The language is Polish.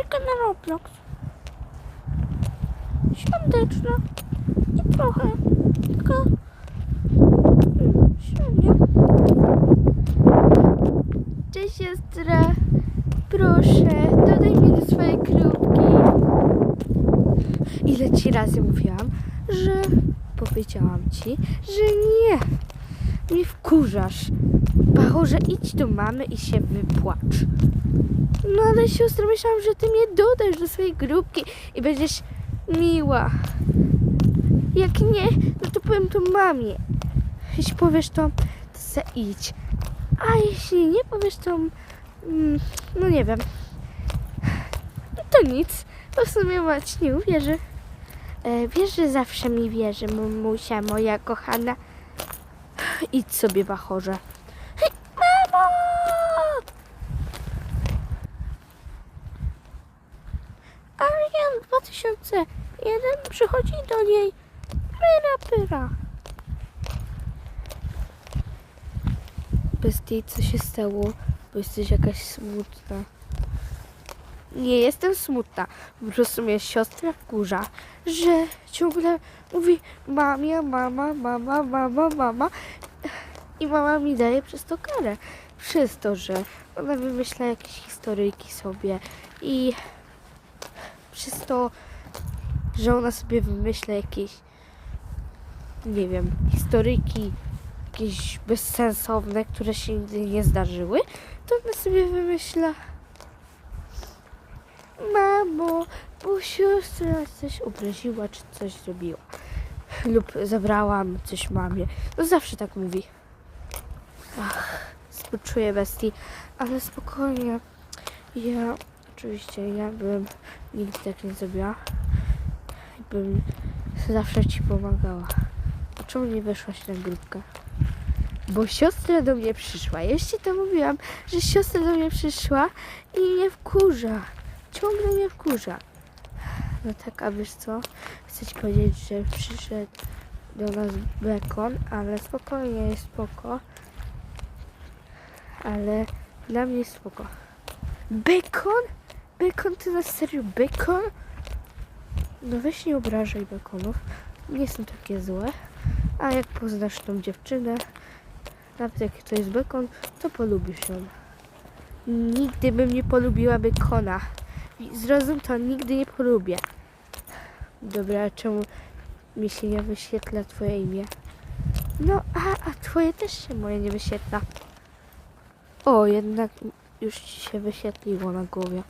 gierkę na Roblox. Świąteczna. I trochę. Taka... mm, Średnio. Cześć siostra. Proszę, dodaj mnie do swojej krówki. Ile ci razy mówiłam, że powiedziałam ci, że nie. Nie wkurzasz. Bachorze, idź do mamy i się wypłacz. No ale siostra, myślałam, że ty mnie dodasz do swojej grupki i będziesz miła. Jak nie, no to powiem to mamie. Jeśli powiesz to, to se idź. A jeśli nie powiesz to, mm, no nie wiem. No to nic, bo w sumie mać nie uwierzy. E, wiesz, że zawsze mi wierzy, mamusia moja kochana. Idź sobie, bachorze. Hej, mamo! Arian 2001 przychodzi do niej. Pyra, pyra. Bestii, co się stało? Bo jesteś jakaś smutna. Nie jestem smutna. Po prostu mnie siostra wkurza, że ciągle mówi mamia, mama, mama, mama, mama. I mama mi daje przez to karę. Przez to, że ona wymyśla jakieś historyjki sobie i przez to, że ona sobie wymyśla jakieś, nie wiem, historyjki jakieś bezsensowne, które się nigdy nie zdarzyły, to ona sobie wymyśla Mamo, bo siostra coś obraziła, czy coś zrobiła. Lub zabrałam coś mamie. No zawsze tak mówi. Ach, współczuję bestii, ale spokojnie. Ja, oczywiście, ja bym nigdy tak nie zrobiła. Bym zawsze ci pomagała. A czemu nie weszłaś na grupkę? Bo siostra do mnie przyszła. Jeszcze to mówiłam, że siostra do mnie przyszła i mnie wkurza. Ciągle mnie wkurza. No tak, a wiesz co? Chcę ci powiedzieć, że przyszedł do nas bekon, ale spokojnie jest spoko. Ale dla mnie spoko. Bekon? Bekon? Ty na serio bekon? No weź nie obrażaj bekonów. Nie są takie złe. A jak poznasz tą dziewczynę, nawet jak to jest bekon, to polubisz ją. Nigdy bym nie polubiła bekona. Zrozum to, nigdy nie polubię. Dobra, czemu mi się nie wyświetla twoje imię? No, a, a twoje też się moje nie wyświetla. O, jednak już ci się wyświetliło na głowie.